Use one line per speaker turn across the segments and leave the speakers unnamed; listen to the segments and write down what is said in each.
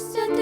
used to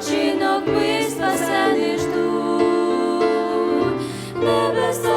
спочинок ми спасений жду небеса,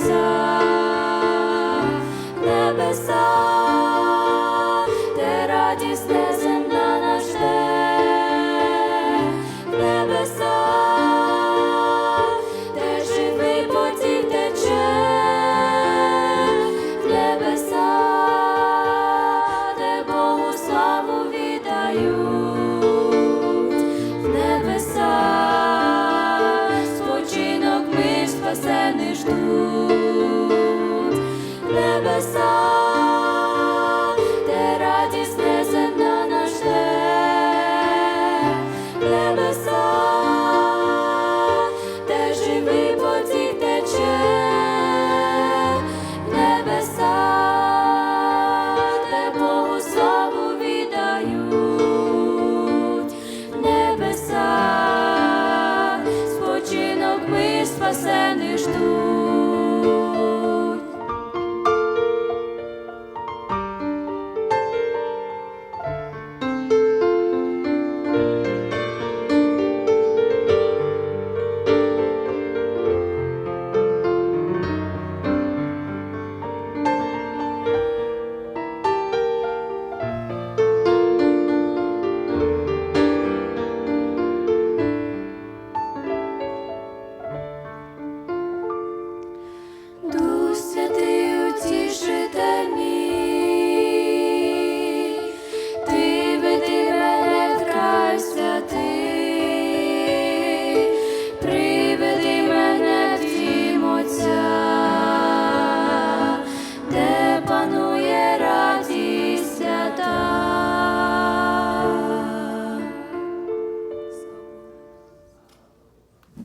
небеса, небеса, де радісне земля наш в небеса, де живий потік тече, в небеса, де славу віддають, в небеса. Спасений жду.